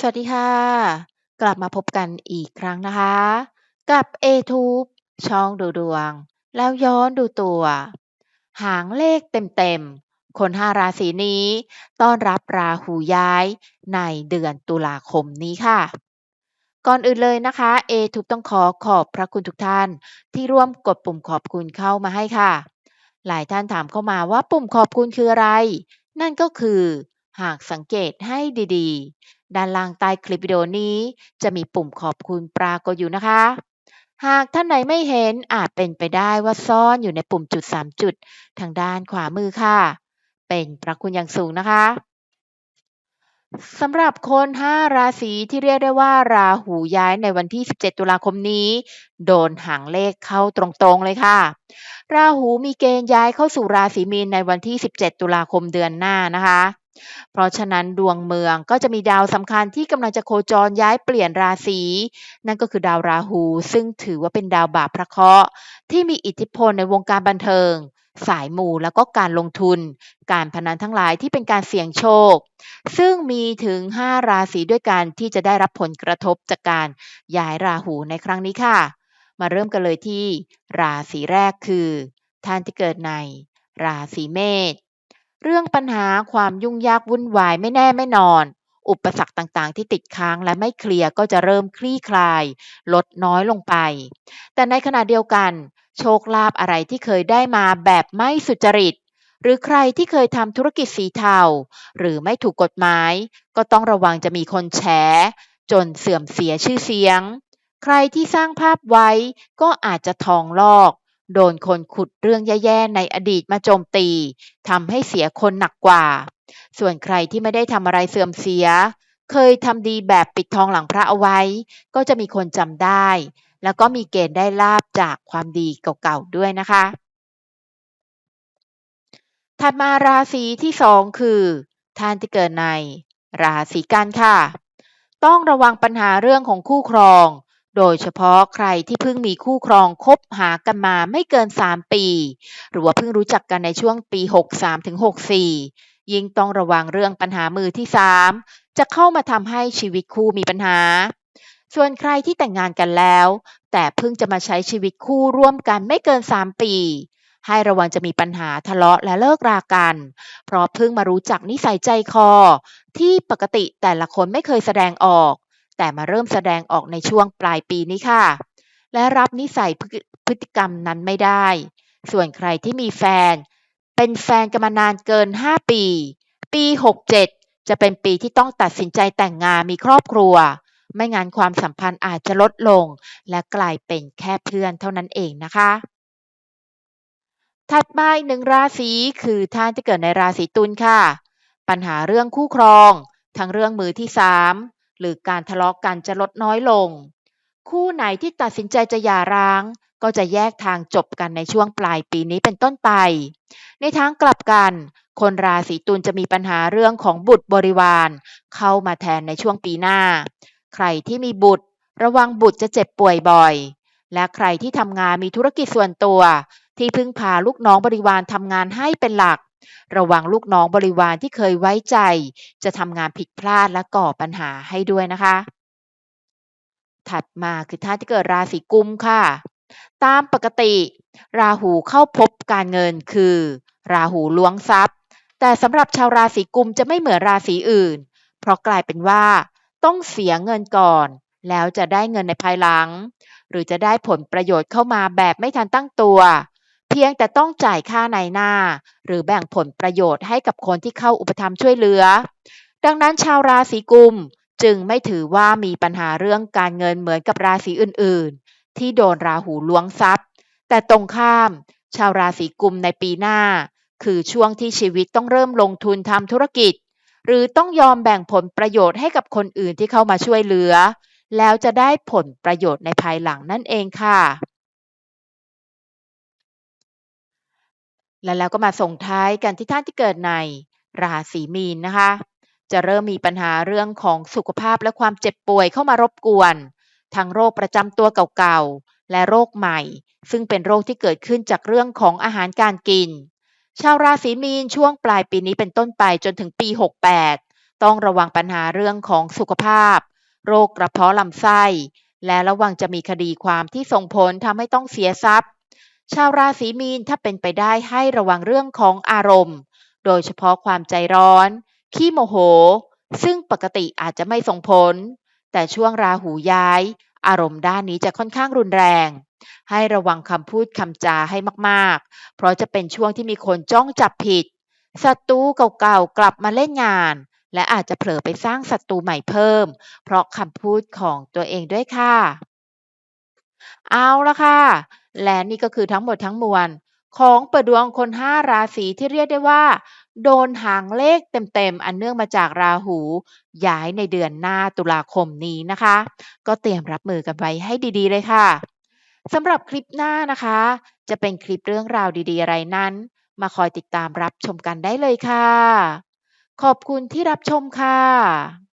สวัสดีค่ะ กลับมาพบกันอีกครั้งนะคะ กับ A-Tube ช่องดูดวง แล้วย้อนดูตัว หางเลขเต็มๆ คน5ราศีนี้ ต้อนรับราหูย้ายในเดือนตุลาคมนี้ค่ะ ก่อนอื่นเลยนะคะ A-Tube ต้องขอขอบพระคุณทุกท่าน ที่ร่วมกดปุ่มขอบคุณเข้ามาให้ค่ะ หลายท่านถามเข้ามาว่าปุ่มขอบคุณคืออะไร นั่นก็คือ หากสังเกตให้ดีๆ ด้านล่างใต้คลิปวิดีโอนี้ จะมีปุ่มขอบคุณปรากฏอยู่นะคะ หากท่านไหนไม่เห็นอาจเป็นไปได้ว่าซ่อนอยู่ในปุ่มจุด 3 จุด ทางด้านขวามือค่ะ เป็นพระคุณอย่างสูงนะคะสำหรับคน5ราศีที่เรียกได้ว่า ราหูย้ายในวันที่ 17 ตุลาคมนี้ โดนหางเลขเข้าตรงๆเลยค่ะ ราหูมีเกณฑ์ย้ายเข้าสู่ราศีมีนในวันที่ 17 ตุลาคมเดือนหน้านะคะ เพราะฉะนั้นดวงเมืองก็จะมีดาวสำคัญที่กำลังจะโคจรย้ายเปลี่ยนราศี นั่นก็คือดาวราหู ซึ่งถือว่าเป็นดาวบาปพระเคราะห์ที่มีอิทธิพลในวงการบันเทิง สายมูแล้วก็การลงทุน การพนันทั้งหลายที่เป็นการเสี่ยงโชค ซึ่งมีถึง 5 ราศีด้วยกันที่จะได้รับผลกระทบจากการย้ายราหูในครั้งนี้ค่ะ มาเริ่มกันเลยที่ ราศีแรกคือ ท่านที่เกิดใน ราศีเมษ เรื่องปัญหาความยุ่งยากวุ่นวายไม่แน่ไม่นอน อุปสรรคต่างๆ ที่ติดค้างและไม่เคลียร์ก็จะเริ่มคลี่คลาย ลดน้อยลงไป แต่ในขณะเดียวกัน โชคลาภอะไรที่เคยได้มาแบบไม่สุจริต หรือใครที่เคยทำธุรกิจสีเทาหรือไม่ถูกกฎหมาย ก็ต้องระวังจะมีคนแฉ จนเสื่อมเสียชื่อเสียง ใครที่สร้างภาพไว้ก็อาจจะทองลอก โดนคนขุดเรื่องแย่ๆในอดีตมาโจมตีทำให้เสียคนหนักกว่า ส่วนใครที่ไม่ได้ทำอะไรเสื่อมเสีย เคยทำดีแบบปิดทองหลังพระเอาไว้ ก็จะมีคนจำได้ แล้วก็มีเกณฑ์ได้ลาบจากความดีเก่าๆด้วยนะคะ ถัดมาราศีที่2คือท่านที่เกิดใน ราศีกันค่ะ ต้องระวังปัญหาเรื่องของคู่ครอง โดยเฉพาะใครที่เพิ่งมีคู่ครองคบหากันมาไม่เกิน 3 ปี หรือว่าเพิ่งรู้จักกันในช่วงปี 63-64 ยิ่งต้องระวังเรื่องปัญหามือที่ 3 จะเข้ามาทำให้ชีวิตคู่มีปัญหา ส่วนใครที่แต่งงานกันแล้ว แต่เพิ่งจะมาใช้ชีวิตคู่ร่วมกันไม่เกิน 3 ปี ให้ระวังจะมีปัญหาทะเลาะและเลิกรากัน เพราะเพิ่งมารู้จักนิสัยใจคอ ที่ปกติแต่ละคนไม่เคยแสดงออก แต่มาเริ่มแสดงออกในช่วงปลายปีนี้ค่ะ และรับนิสัยพฤติกรรมนั้นไม่ได้ ส่วนใครที่มีแฟน เป็นแฟนกันมานานเกิน 5 ปี ปี 67 จะเป็นปีที่ต้องตัดสินใจแต่งงานมีครอบครัว ไม่งั้นความสัมพันธ์อาจจะลดลง และกลายเป็นแค่เพื่อนเท่านั้นเองนะคะ ถัดมาอีกหนึ่งราศีคือท่านที่เกิดในราศีตุลค่ะ ปัญหาเรื่องคู่ครอง ทั้งเรื่องมือที่3 หรือการทะเลาะกกันจะลดน้อยลง คู่ไหนที่ตัดสินใจจะหย่าร้าง ก็จะแยกทางจบกันในช่วงปลายปีนี้เป็นต้นไป ในทางกลับกัน คนราศีตุลจะมีปัญหาเรื่องของบุตรบริวาร เข้ามาแทนในช่วงปีหน้า ใครที่มีบุตร ระวังบุตรจะเจ็บป่วยบ่อย และใครที่ทำงานมีธุรกิจส่วนตัว ที่พึ่งพาลูกน้องบริวารทำงานให้เป็นหลัก ระวังลูกน้องบริวารที่เคยไว้ใจ จะทำงานผิดพลาดและก่อปัญหาให้ด้วยนะคะ ถัดมาคือท่านที่เกิดราศีกุมค่ะ ตามปกติ ราหูเข้าพบการเงินคือ ราหูล้วงทรัพย์ แต่สำหรับชาวราศีกุมจะไม่เหมือนราศีอื่น เพราะกลายเป็นว่า ต้องเสียเงินก่อน แล้วจะได้เงินในภายหลัง หรือจะได้ผลประโยชน์เข้ามาแบบไม่ทันตั้งตัว พียงแต่ต้องจ่ายค่าในหน้า หรือแบ่งผลประโยชน์ให้กับคนที่เข้าอุปถัมภ์ช่วยเหลือ ดังนั้นชาวราศีกุมจึงไม่ถือว่ามีปัญหาเรื่องการเงินเหมือนกับราศีอื่นๆ ที่โดนราหูล้วงทรัพย์ แต่ตรงข้าม ชาวราศีกุมในปีหน้า คือช่วงที่ชีวิตต้องเริ่มลงทุนทำธุรกิจ หรือต้องยอมแบ่งผลประโยชน์ให้กับคนอื่นที่เข้ามาช่วยเหลือ แล้วจะได้ผลประโยชน์ในภายหลังนั่นเองค่ะ และแล้วก็มาส่งท้ายกันที่ท่านที่เกิดในราศีมีนนะคะ จะเริ่มมีปัญหาเรื่องของสุขภาพและความเจ็บป่วยเข้ามารบกวน ทั้งโรคประจำตัวเก่าๆ และโรคใหม่ ซึ่งเป็นโรคที่เกิดขึ้นจากเรื่องของอาหารการกิน ชาวราศีมีนช่วงปลายปีนี้เป็นต้นไปจนถึงปี 68 ต้องระวังปัญหาเรื่องของสุขภาพ โรคกระเพาะลำไส้ และระวังจะมีคดีความที่ส่งผลทำให้ต้องเสียทรัพย์ ชาวราศีมีนถ้าเป็นไปได้ให้ระวังเรื่องของอารมณ์ โดยเฉพาะความใจร้อน ขี้โมโห ซึ่งปกติอาจจะไม่ส่งผล แต่ช่วงราหูย้าย อารมณ์ด้านนี้จะค่อนข้างรุนแรง ให้ระวังคำพูดคำจาให้มากๆ เพราะจะเป็นช่วงที่มีคนจ้องจับผิดศัตรูเก่าๆกลับมาเล่นงาน และอาจจะเผลอไปสร้างศัตรูใหม่เพิ่ม เพราะคำพูดของตัวเองด้วยค่ะ เอาละค่ะ และนี่ก็คือทั้งหมดทั้งมวล ของเปิดดวงคน5ราศีที่เรียกได้ว่า โดนหางเลขเต็มๆ อันเนื่องมาจากราหู ย้ายในเดือนหน้าตุลาคมนี้นะคะ ก็เตรียมรับมือกันไว้ให้ดีๆ เลยค่ะสำหรับคลิปหน้านะคะ จะเป็นคลิปเรื่องราวดีๆ อะไรนั้น มาคอยติดตามรับชมกันได้เลยค่ะ ขอบคุณที่รับชมค่ะ